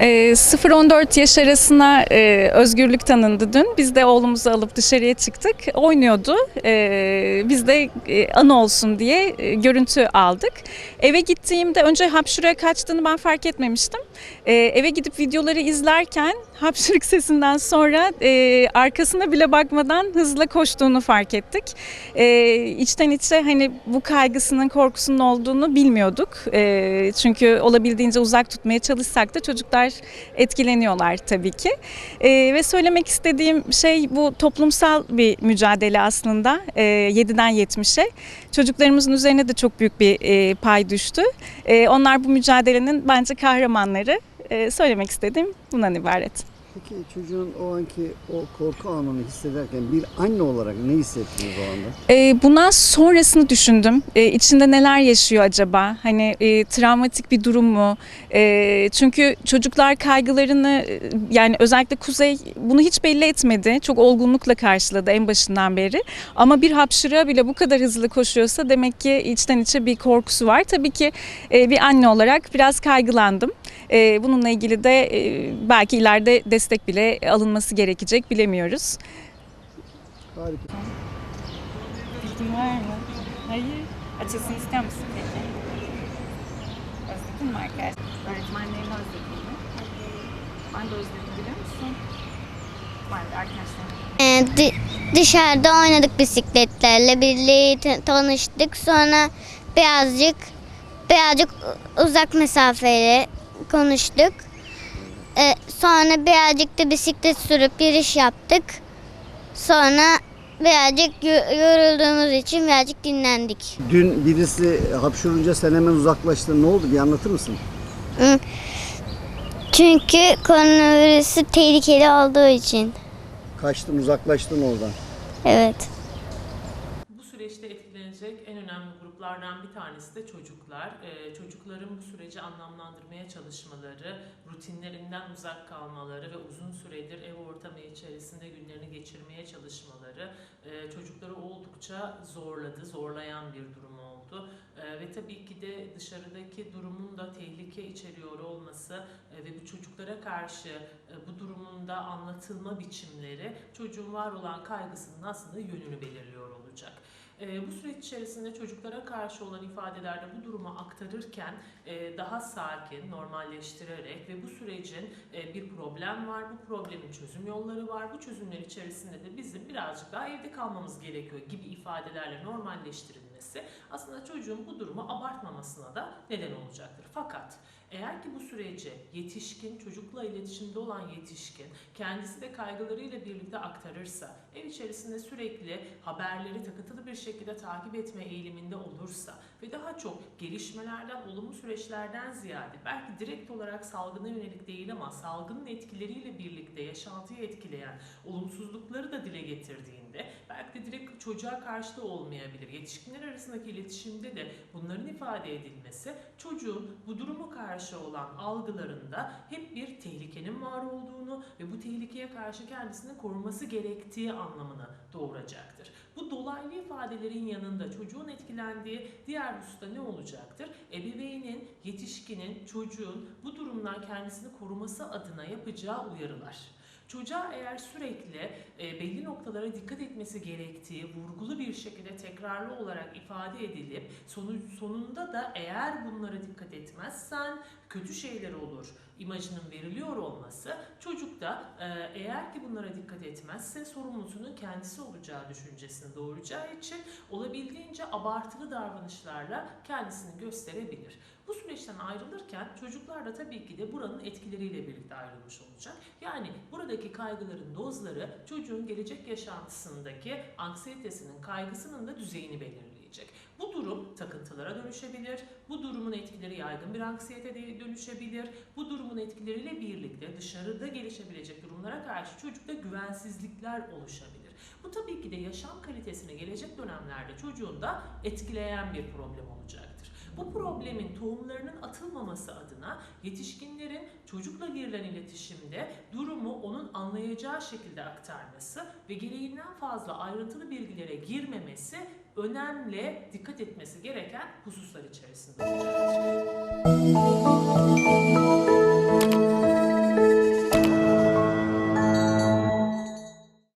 E, 0-14 yaş arasına e, özgürlük tanındı dün. Biz de oğlumuzu alıp dışarıya çıktık. Oynuyordu. E, biz de e, anı olsun diye e, görüntü aldık. Eve gittiğimde önce hapşuraya kaçtığını ben fark etmemiştim. E, eve gidip videoları izlerken hapşırık sesinden sonra e, arkasına bile bakmadan hızla koştuğunu fark ettik. E, içten içe hani bu kaygısının korkusunun olduğunu bilmiyorduk. E, çünkü olabildiğince uzak tutmaya çalışsak da çocuklar etkileniyorlar tabii ki. E, ve söylemek istediğim şey bu toplumsal bir mücadele aslında e, 7'den 70'e. Çocuklarımızın üzerine de çok büyük bir e, pay düştü. E, onlar bu mücadelenin bence kahramanları. E, söylemek istediğim bundan ibaret. Peki çocuğun o anki o korku anını hissederken bir anne olarak ne hissettiniz o anda? E, bundan sonrasını düşündüm. E, içinde neler yaşıyor acaba? Hani e, travmatik bir durum mu? E, çünkü çocuklar kaygılarını e, yani özellikle Kuzey bunu hiç belli etmedi. Çok olgunlukla karşıladı en başından beri. Ama bir hapşırığa bile bu kadar hızlı koşuyorsa demek ki içten içe bir korkusu var. Tabii ki e, bir anne olarak biraz kaygılandım. E, bununla ilgili de e, belki ileride destek bile alınması gerekecek bilemiyoruz. Harika. Bilgin var mı? Hayır. Açılsın istiyor musun peki? Özledin mi arkadaşlar? Öğretmenlerini özledin mi? Ben de özledim biliyor musun? Ben de arkadaşlarım. Ee, dı- dışarıda oynadık bisikletlerle birlikte tanıştık. Sonra birazcık birazcık uzak mesafeyle konuştuk. Ee, sonra birazcık da bisiklet sürüp yürüyüş yaptık. Sonra birazcık yo- yorulduğumuz için birazcık dinlendik. Dün birisi hapşurunca sen hemen uzaklaştın. Ne oldu bir anlatır mısın? Çünkü koronavirüsü tehlikeli olduğu için. Kaçtın uzaklaştın oradan. Evet. Süreçte etkilenecek en önemli gruplardan bir tanesi de çocuklar. Ee, çocukların bu süreci anlamlandırmaya çalışmaları, rutinlerinden uzak kalmaları ve uzun süredir ev ortamı içerisinde günlerini geçirmeye çalışmaları e, çocukları oldukça zorladı, zorlayan bir durum oldu. E, ve tabii ki de dışarıdaki durumun da tehlike içeriyor olması e, ve bu çocuklara karşı e, bu durumun da anlatılma biçimleri çocuğun var olan kaygısının aslında yönünü belirliyor olacak. E, bu süreç içerisinde çocuklara karşı olan ifadelerde bu durumu aktarırken e, daha sakin, normalleştirerek ve bu sürecin e, bir problem var, bu problemin çözüm yolları var, bu çözümler içerisinde de bizim birazcık daha evde kalmamız gerekiyor gibi ifadelerle normalleştirilmesi aslında çocuğun bu durumu abartmamasına da neden olacaktır. Fakat eğer ki bu süreci yetişkin, çocukla iletişimde olan yetişkin kendisi de kaygılarıyla birlikte aktarırsa, ev içerisinde sürekli haberleri takıntılı bir şekilde takip etme eğiliminde olursa ve daha çok gelişmelerden, olumlu süreçlerden ziyade belki direkt olarak salgına yönelik değil ama salgının etkileriyle birlikte yaşantıyı etkileyen olumsuzlukları da dile getirdiğinde çocuğa karşı da olmayabilir. Yetişkinler arasındaki iletişimde de bunların ifade edilmesi çocuğun bu durumu karşı olan algılarında hep bir tehlikenin var olduğunu ve bu tehlikeye karşı kendisini koruması gerektiği anlamını doğuracaktır. Bu dolaylı ifadelerin yanında çocuğun etkilendiği diğer hususta ne olacaktır? Ebeveynin, yetişkinin, çocuğun bu durumdan kendisini koruması adına yapacağı uyarılar. Çocuğa eğer sürekli e, belli noktalara dikkat etmesi gerektiği vurgulu bir şekilde tekrarlı olarak ifade edilip sonu, sonunda da eğer bunlara dikkat etmezsen kötü şeyler olur imajının veriliyor olması çocukta e, eğer ki bunlara dikkat etmezse sorumlusunun kendisi olacağı düşüncesini doğuracağı için olabildiğince abartılı davranışlarla kendisini gösterebilir. Bu süreçten ayrılırken çocuklar da tabii ki de buranın etkileriyle birlikte ayrılmış olacak. Yani buradaki kaygıların dozları çocuğun gelecek yaşantısındaki anksiyetesinin, kaygısının da düzeyini belirleyecek. Bu durum takıntılara dönüşebilir. Bu durumun etkileri yaygın bir anksiyete dönüşebilir. Bu durumun etkileriyle birlikte dışarıda gelişebilecek durumlara karşı çocukta güvensizlikler oluşabilir. Bu tabii ki de yaşam kalitesini gelecek dönemlerde çocuğun da etkileyen bir problem olacaktır. Bu problemin tohumlarının atılmaması adına yetişkinlerin çocukla girilen iletişimde durumu onun anlayacağı şekilde aktarması ve gereğinden fazla ayrıntılı bilgilere girmemesi önemli dikkat etmesi gereken hususlar içerisinde olacaktır.